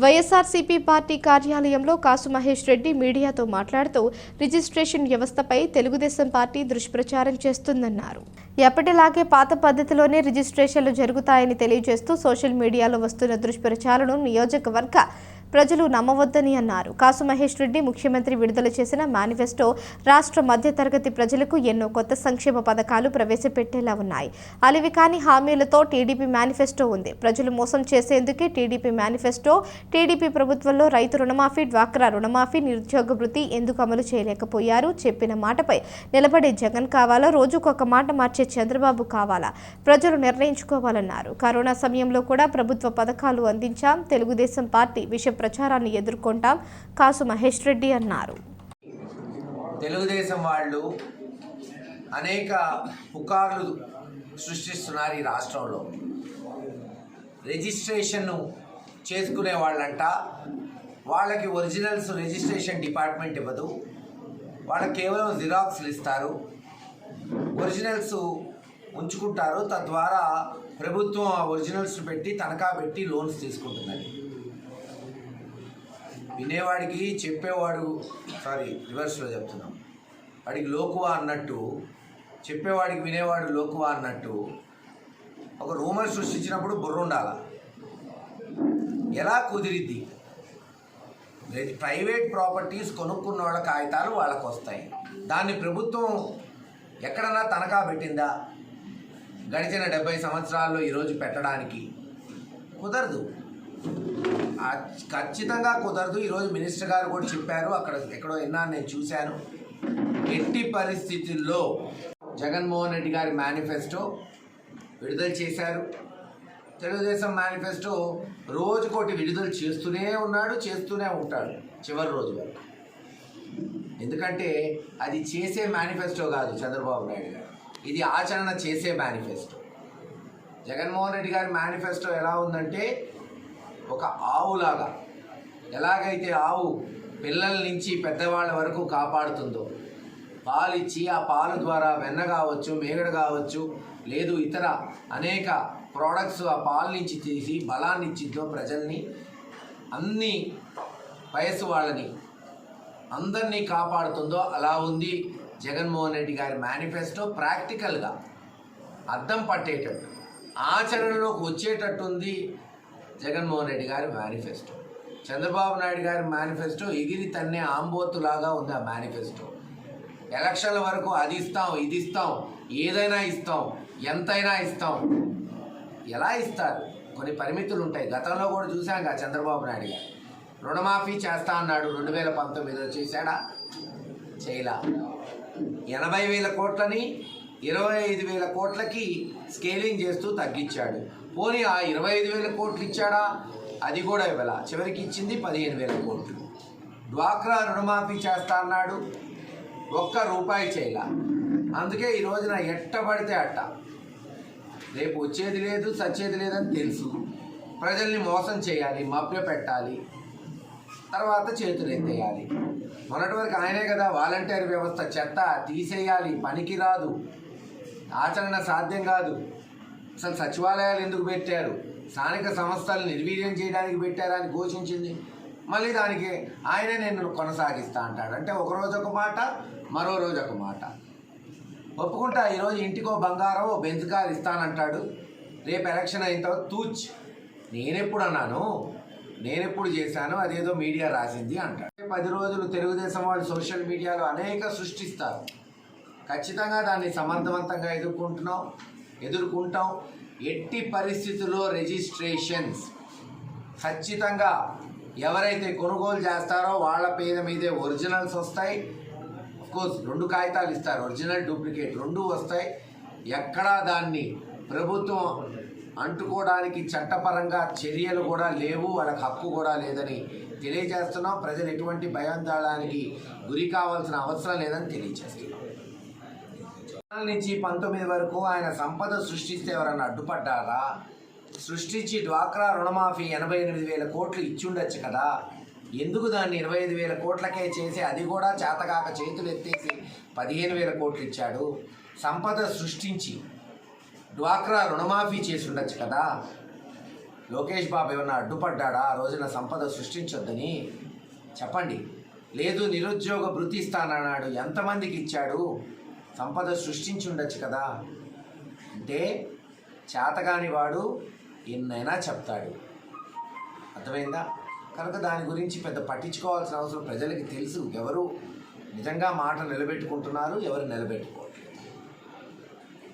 YSRCP party కార్యాలయంలో కాసు మహేష్ రెడ్డి మీడియాతో మాట్లాడుతూ రిజిస్ట్రేషన్ వ్యవస్థపై తెలుగుదేశం పార్టీ దుష్ప్రచారం చేస్తుందన్నారు. ఎప్పటిలాగే పాత పద్ధతిలోనే రిజిస్ట్రేషన్లు జరుగుతాయని తెలియజేస్తూ సోషల్ మీడియాలో వస్తున్న దుష్ప్రచారాలను నియోజకవర్గ ప్రజలు నమ్మవద్దని అన్నారు. కాసు మహేష్ రెడ్డి ముఖ్యమంత్రి విడుదల చేసిన మేనిఫెస్టో రాష్ట్ర మధ్యతరగతి ప్రజలకు ఎన్నో కొత్త సంక్షేమ పథకాలు ప్రవేశపెట్టేలా ఉన్నాయి. అలివి కాని హామీలతో టీడీపీ మేనిఫెస్టో ఉంది. ప్రజలు మోసం చేసేందుకే టీడీపీ మేనిఫెస్టో టీడీపీ ప్రభుత్వంలో రైతు రుణమాఫీ డ్వాక్రా రుణమాఫీ నిరుద్యోగ వృత్తి ఎందుకు అమలు చేయలేకపోయారు? చెప్పిన మాటపై నిలబడే జగన్ కావాలా? రోజుకొక మాట మార్చే చంద్రబాబు కావాలా? ప్రజలు నిర్ణయించుకోవాలన్నారు. కరోనా సమయంలో కూడా ప్రభుత్వ పథకాలు అందించాం. తెలుగుదేశం పార్టీ విష ప్రచారాన్ని ఎదుర్కొంటాం. కాసు మహేష్ రెడ్డి అన్నారు. తెలుగుదేశం వాళ్ళు అనేక పుకార్లు సృష్టిస్తున్నారు ఈ రాష్ట్రంలో. రిజిస్ట్రేషన్ను చేసుకునే వాళ్ళంట. వాళ్ళకి ఒరిజినల్స్ రిజిస్ట్రేషన్ డిపార్ట్మెంట్ ఇవ్వదు. వాళ్ళకి కేవలం జిరాక్స్లు ఇస్తారు ఒరిజినల్స్ ఉంచుకుంటారు. తద్వారా ప్రభుత్వం ఆ ఒరిజినల్స్ పెట్టి తనఖా పెట్టి లోన్స్ తీసుకుంటుందని వినేవాడికి చెప్పేవాడు సారీ రివర్స్లో చెప్తున్నాం. వాడికి లోకువా అన్నట్టు చెప్పేవాడికి వినేవాడు లోకువా అన్నట్టు ఒక రూమర్ సృష్టించినప్పుడు బుర్ర ఉండాల. ఎలా కుదిరిద్ది? ప్రైవేట్ ప్రాపర్టీస్ కొనుక్కున్న వాళ్ళ కాగితాలు వాళ్ళకు వస్తాయి దాన్ని ప్రభుత్వం ఎక్కడన్నా తనఖా పెట్టిందా? గడిచిన డెబ్బై సంవత్సరాల్లో ఈరోజు పెట్టడానికి. కుదరదు. ఖచ్చితంగా కుదరదు. ఈరోజు మినిస్టర్ గారు కూడా చెప్పారు. అక్కడ ఎక్కడో విన్నా నేను చూశాను. ఎట్టి పరిస్థితుల్లో జగన్మోహన్ రెడ్డి గారి మేనిఫెస్టో విడుదల చేశారు. తెలుగుదేశం మేనిఫెస్టో రోజుకోటి విడుదల చేస్తూనే ఉన్నాడు చేస్తూనే ఉంటాడు చివరి రోజు వరకు. ఎందుకంటే అది చేసే మేనిఫెస్టో కాదు చంద్రబాబు నాయుడు గారు. ఇది ఆచరణ చేసే మేనిఫెస్టో. జగన్మోహన్ రెడ్డి గారి మేనిఫెస్టో ఎలా ఉందంటే ఒక ఆవులాగా. ఎలాగైతే ఆవు పిల్లల నుంచి పెద్దవాళ్ళ వరకు కాపాడుతుందో పాలిచ్చి ఆ పాలు ద్వారా వెన్న కావచ్చు మేగడ కావచ్చు లేదు ఇతర అనేక ప్రోడక్ట్స్ ఆ పాల నుంచి తీసి బలాన్ని ఇచ్చిందో ప్రజల్ని అన్ని వయసు వాళ్ళని అందరినీ కాపాడుతుందో అలా ఉంది జగన్మోహన్ రెడ్డి గారి మేనిఫెస్టో ప్రాక్టికల్గా అద్దం పట్టేటట్టు. ఆచరణలోకి వచ్చేటట్టుంది జగన్మోహన్ రెడ్డి గారి మేనిఫెస్టో. చంద్రబాబు నాయుడు గారి మేనిఫెస్టో ఎగిరి తన్నే ఆంబోతులాగా ఉంది ఆ మేనిఫెస్టో. ఎలక్షన్ల వరకు అది ఇస్తాం ఇది ఇస్తాం ఏదైనా ఇస్తాం ఎంతైనా ఇస్తాం. ఎలా ఇస్తారు? కొన్ని పరిమితులు ఉంటాయి. గతంలో కూడా చూసాం కదా చంద్రబాబు నాయుడు గారు. రుణమాఫీ చేస్తా అన్నాడు రెండు వేల పంతొమ్మిదిలో చేశాడా? చేయలా. ఎనభై వేల కోట్లని ఇరవై ఐదు వేల కోట్లకి స్కేలింగ్ చేస్తూ తగ్గించాడు. పోనీ ఆ ఇరవై ఐదు వేల కోట్లు ఇచ్చాడా? అది కూడా ఇవ్వాల. చివరికి ఇచ్చింది పదిహేను వేల కోట్లు. డ్వాక్రా రుణమాఫీ చేస్తా అన్నాడు. ఒక్క రూపాయి చేయాల. అందుకే ఈ రోజున ఎట్ట పడితే అట్ట. రేపు వచ్చేది లేదు సచ్చేది లేదని తెలుసు. ప్రజల్ని మోసం చేయాలి మభ్య పెట్టాలి తర్వాత చేతులు ఎత్తేయాలి. మొన్నటి వరకు ఆయనే కదా వాలంటీర్ వ్యవస్థ చెత్త తీసేయాలి పనికి రాదు. ఆచరణ సాధ్యం కాదు. అసలు సచివాలయాలు ఎందుకు పెట్టారు? స్థానిక సంస్థలు నిర్వీర్యం చేయడానికి పెట్టారని ఘోషించింది. మళ్ళీ దానికి ఆయనే నేను కొనసాగిస్తా అంటాడు. అంటే ఒక రోజు ఒక మాట మరో రోజు ఒక మాట. ఒప్పుకుంటా ఈరోజు ఇంటికో బంగారం ఓ బెంచ్ కార్ ఇస్తానంటాడు. రేపు ఎలక్షన్ అయిన తర్వాత తూచ్ నేనెప్పుడు అన్నాను? నేనెప్పుడు చేశాను? అదేదో మీడియా రాసింది అంటాడు. పది రోజులు తెలుగుదేశం వాళ్ళు సోషల్ మీడియాలో అనేక సృష్టిస్తారు. ఖచ్చితంగా దాన్ని సమర్థవంతంగా ఎదుర్కొంటున్నాం. ఎదుర్కొంటాం ఎట్టి పరిస్థితుల్లో రిజిస్ట్రేషన్స్ ఖచ్చితంగా ఎవరైతే కొనుగోలు చేస్తారో వాళ్ళ పేద మీదే ఒరిజినల్స్ వస్తాయి. కోర్స్ రెండు కాగితాలు ఇస్తారు. ఒరిజినల్ డూప్లికేట్ రెండు వస్తాయి. ఎక్కడా దాన్ని ప్రభుత్వం అంటుకోవడానికి చట్టపరంగా చర్యలు కూడా లేవు. వాళ్ళకి హక్కు కూడా లేదని తెలియజేస్తున్నాం. ప్రజలు ఎటువంటి భయాందోళనకి గురి కావాల్సిన అవసరం లేదని తెలియజేస్తున్నాం. నుంచి పంతొమ్మిది వరకు ఆయన సంపద సృష్టిస్తే ఎవరన్నా అడ్డుపడ్డారా? సృష్టించి డ్వాక్రా రుణమాఫీ ఎనభై ఎనిమిది వేల కోట్లు ఇచ్చుండొచ్చు కదా. ఎందుకు దాన్ని ఇరవై ఐదు వేల కోట్లకే చేసి అది కూడా చేతకాక చేతులు ఎత్తేసి పదిహేను వేల కోట్లు ఇచ్చాడు? సంపద సృష్టించి డ్వాక్రా రుణమాఫీ చేసి ఉండొచ్చు కదా. లోకేష్ బాబు ఏమన్నా అడ్డుపడ్డాడా? ఆ రోజున సంపద సృష్టించొద్దని? చెప్పండి. లేదు నిరుద్యోగ భృతి ఇస్తానన్నాడు ఎంతమందికి ఇచ్చాడు? సంపద సృష్టించి ఉండొచ్చు కదా. అంటే చేతగాని వాడు ఎన్నైనా చెప్తాడు. అర్థమైందా? కనుక దాని గురించి పెద్ద పట్టించుకోవాల్సిన అవసరం ప్రజలకి తెలుసు. ఎవరు నిజంగా మాట నిలబెట్టుకుంటున్నారు ఎవరు నిలబెట్టుకోరు.